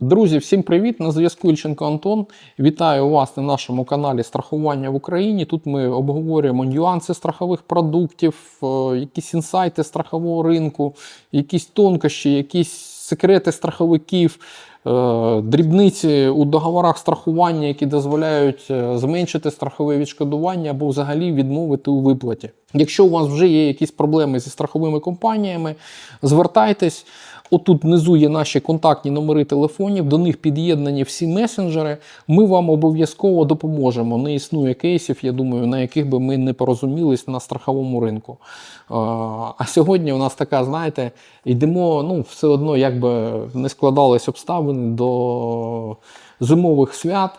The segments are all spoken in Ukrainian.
Друзі, всім привіт! На зв'язку Ільченко Антон. Вітаю вас на нашому каналі Страхування в Україні. Тут ми обговорюємо нюанси страхових продуктів, е, якісь інсайти страхового ринку, якісь тонкощі, якісь секрети страховиків, е, дрібниці у договорах страхування, які дозволяють е, зменшити страхове відшкодування або взагалі відмовити у виплаті. Якщо у вас вже є якісь проблеми зі страховими компаніями, звертайтесь. Отут внизу є наші контактні номери телефонів, до них під'єднані всі месенджери. Ми вам обов'язково допоможемо. Не існує кейсів, я думаю, на яких би ми не порозумілись на страховому ринку. А, сьогодні у нас така, знаєте, йдемо, ну, все одно, як би не складались обставини до зимових свят.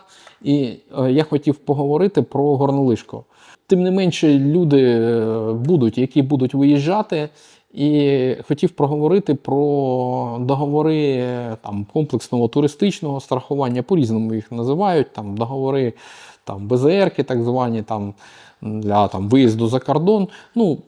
І е, я хотів поговорити про горнолижку. Тим не менше, люди е, будуть, які будуть виїжджати. І хотів проговорити про договори там, комплексного туристичного страхування, по-різному їх називають, там, договори там, БЗР, так звані там, для там, виїзду за кордон. Ну,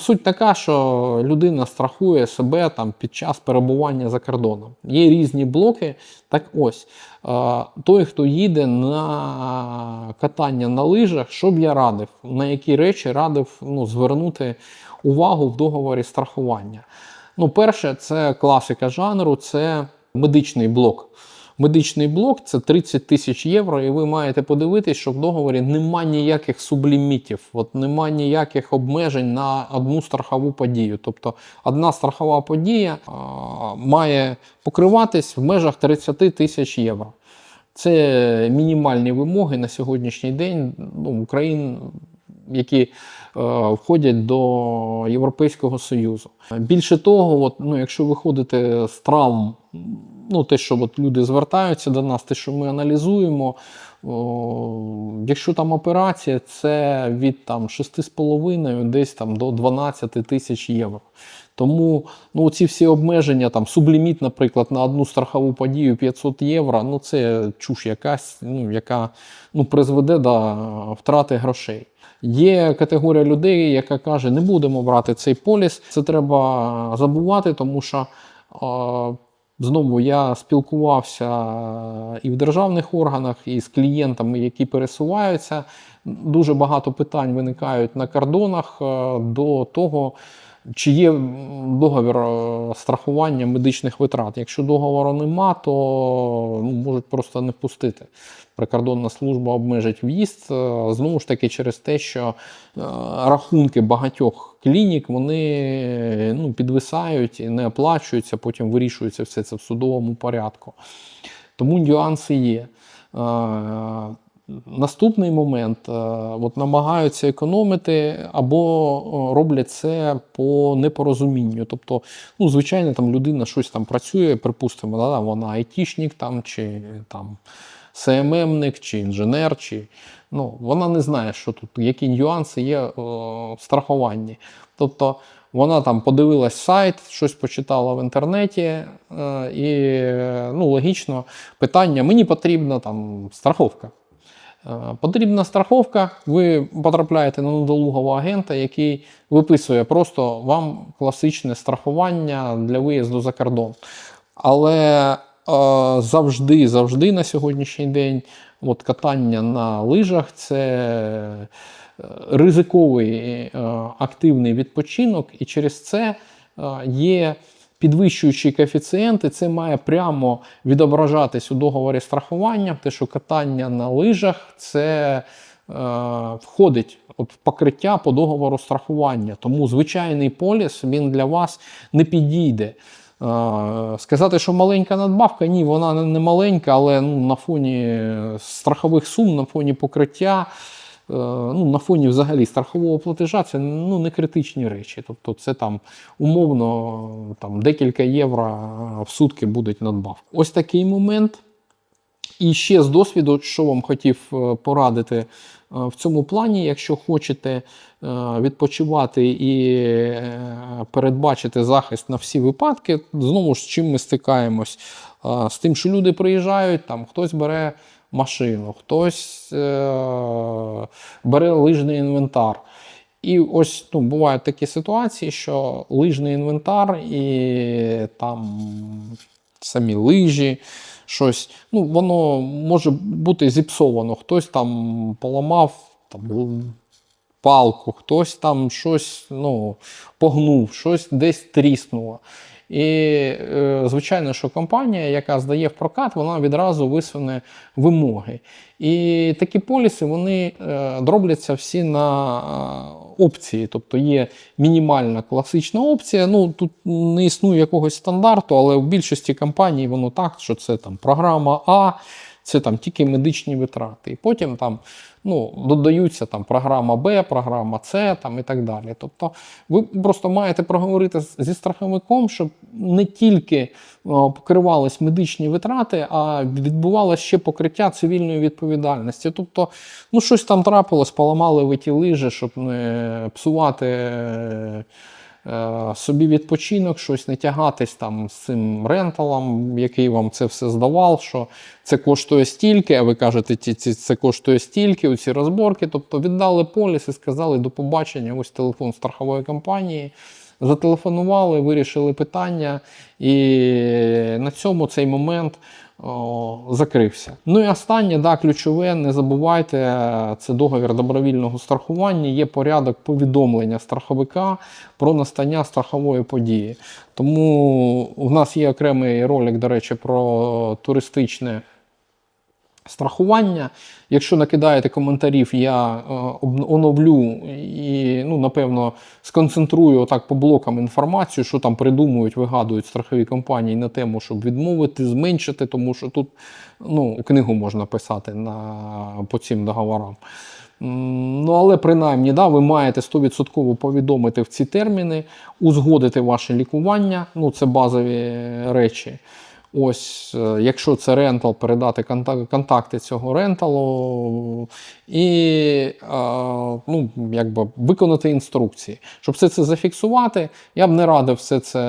Суть така, що людина страхує себе там, під час перебування за кордоном. Є різні блоки. Так ось, е, той, хто їде на катання на лижах, що б я радив, на які речі радив ну, звернути увагу в договорі страхування. Ну, перше, це класика жанру, це медичний блок. Медичний блок це 30 тисяч євро, і ви маєте подивитись, що в договорі нема ніяких сублімітів, от нема ніяких обмежень на одну страхову подію. Тобто одна страхова подія а, має покриватись в межах 30 тисяч євро. Це мінімальні вимоги на сьогоднішній день ну, Україн, які е, входять до Європейського Союзу. Більше того, от, ну, якщо виходити з травм, ну, те, що от люди звертаються до нас, те, що ми аналізуємо, о, якщо там операція, це від там, 6,5 десь там, до 12 тисяч євро. Тому ну, ці всі обмеження, там, субліміт, наприклад, на одну страхову подію 500 євро, ну це чуш якась, ну, яка ну, призведе до втрати грошей. Є категорія людей, яка каже, не будемо брати цей поліс, це треба забувати, тому що знову я спілкувався і в державних органах, і з клієнтами, які пересуваються. Дуже багато питань виникають на кордонах е, до того, чи є договір е, страхування медичних витрат. Якщо договору нема, то ну, можуть просто не впустити. Прикордонна служба обмежить в'їзд е, знову ж таки через те, що е, рахунки багатьох клінік вони ну, підвисають і не оплачуються, потім вирішується все це в судовому порядку. Тому нюанси є. Е, Наступний момент е, от намагаються економити або роблять це по непорозумінню. Тобто, ну, звичайно, там людина щось там працює, припустимо, да, вона айтішник там, чи там СММник, чи інженер, чи ну, вона не знає, що тут, які нюанси є о, в страхуванні. Тобто вона там подивилась сайт, щось почитала в інтернеті, е, і ну, логічно питання: мені потрібна там страховка. Е, Потрібна страховка, ви потрапляєте на недолугого агента, який виписує просто вам класичне страхування для виїзду за кордон. Але е, завжди, завжди на сьогоднішній день от катання на лижах це е, ризиковий активний відпочинок, і через це є підвищуючі коефіцієнти, це має прямо відображатись у договорі страхування, те, що катання на лижах це е, входить от в покриття по договору страхування. Тому звичайний поліс він для вас не підійде. Е, Сказати, що маленька надбавка, ні, вона не- маленька, але ну, на фоні страхових сум, на фоні покриття, е, ну, на фоні взагалі страхового платежа це ну, не критичні речі. Тобто це там умовно там, декілька євро в сутки будуть надбавки. Ось такий момент. І ще з досвіду, що вам хотів е, порадити е, в цьому плані, якщо хочете е, відпочивати і е, передбачити захист на всі випадки, знову ж з чим ми стикаємось? Е, З тим, що люди приїжджають, там хтось бере машину, хтось е, бере лижний інвентар. І ось ну, бувають такі ситуації, що лижний інвентар і там самі лижі, щось. Ну, воно може бути зіпсовано. Хтось там поламав там, палку, хтось там щось ну, погнув, щось десь тріснуло. І, е, звичайно, що компанія, яка здає в прокат, вона відразу висуне вимоги. І такі поліси вони е, дробляться всі на е, опції. Тобто є мінімальна класична опція. Ну тут не існує якогось стандарту, але в більшості компаній воно так, що це там програма А, це там тільки медичні витрати. І потім там ну, додаються там програма Б, програма С там, і так далі. Тобто ви просто маєте проговорити зі страховиком, щоб не тільки покривались медичні витрати, а відбувалося ще покриття цивільної відповідальності. Тобто, ну щось там трапилось, поламали ви ті лижі, щоб не псувати. Е, Собі відпочинок, щось не тягатись там з цим ренталом, який вам це все здавав, що це коштує стільки, а ви кажете, ці, ці, це коштує стільки, оці розборки. Тобто віддали поліс і сказали до побачення, ось телефон страхової компанії. Зателефонували, вирішили питання, і на цьому цей момент о, закрився. Ну і останнє, да, ключове, не забувайте, це договір добровільного страхування. Є порядок повідомлення страховика про настання страхової події. Тому в нас є окремий ролик, до речі, про туристичне страхування. Якщо накидаєте коментарів, я е, оновлю і, ну, напевно, сконцентрую отак по блокам інформацію, що там придумують, вигадують страхові компанії на тему, щоб відмовити, зменшити, тому що тут ну, книгу можна писати на, по цим договорам. Ну, але принаймні, да, ви маєте 100% повідомити в ці терміни, узгодити ваше лікування, ну це базові речі. Ось, е, якщо це рентал, передати контакти цього ренталу і е, ну, якби виконати інструкції. Щоб все це зафіксувати, я б не радив все це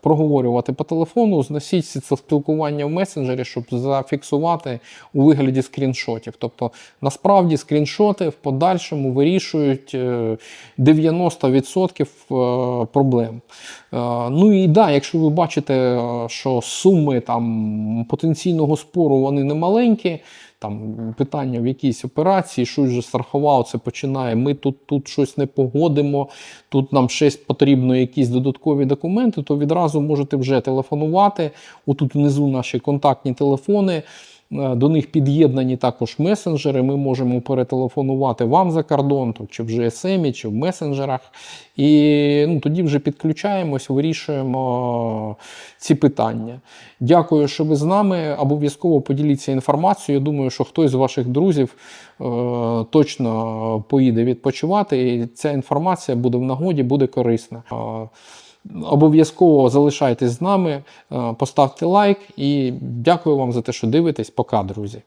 проговорювати по телефону, зносіть це спілкування в месенджері, щоб зафіксувати у вигляді скріншотів. Тобто, насправді скріншоти в подальшому вирішують е, 90% е, проблем. Ну і да, якщо ви бачите, що суми там потенційного спору вони не маленькі, там питання в якійсь операції, щось же страхував, це починає. Ми тут, тут щось не погодимо, тут нам щось потрібно, якісь додаткові документи, то відразу можете вже телефонувати. Отут внизу наші контактні телефони. Е, До них під'єднані також месенджери. Ми можемо перетелефонувати вам за кордон, то чи в GSM, чи в месенджерах. І ну, тоді вже підключаємось, вирішуємо е, ці питання. Дякую, що ви з нами. Обов'язково поділіться інформацією. Я думаю, що хтось з ваших друзів е, точно поїде відпочивати, і ця інформація буде в нагоді, буде корисна. Обов'язково залишайтесь з нами, е, поставте лайк і дякую вам за те, що дивитесь. Пока, друзі.